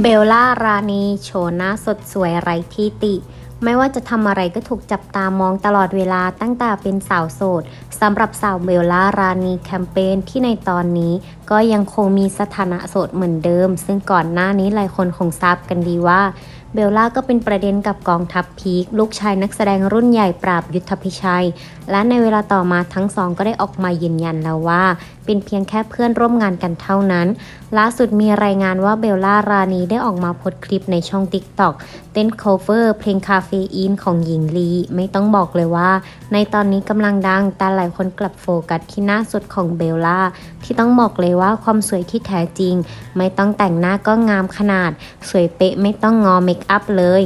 เบลล่าราณีโชว์หน้าสดสวยไร้ที่ติ ไม่ว่าจะทำอะไรก็ถูกจับตามองตลอดเวลาตั้งแต่เป็นสาวโสดสำหรับสาวเบลล่ารานีแคมเปญที่ในตอนนี้ก็ยังคงมีสถานะโสดเหมือนเดิม ซึ่งก่อนหน้านี้หลายคนคงทราบกันดีว่าเบลล่าก็เป็นประเด็นกับกองทัพพีค ลูกชายนักแสดงรุ่นใหญ่ปราบยุทธพิชัย และในเวลาต่อมาทั้งสองก็ได้ออกมายืนยันแล้วว่า เป็นเพียงแค่เพื่อนร่วมงานกันเท่านั้นล่าสุดมีรายงานว่าเบลล่ารานีได้ออกมาโพสคลิปในช่อง TikTok เต้น cover เพลงคาเฟอีนของหญิงลี ไม่ต้องบอกเลยว่า ในตอนนี้กำลังดัง แต่หลายคนกลับโฟกัสที่หน้าสดของเบลล่า ที่ต้องบอกเลยว่าความสวยที่แท้จริง ไม่ต้องแต่งหน้าก็งามขนาด สวยเป๊ะไม่ต้องงอเมคอัพเลย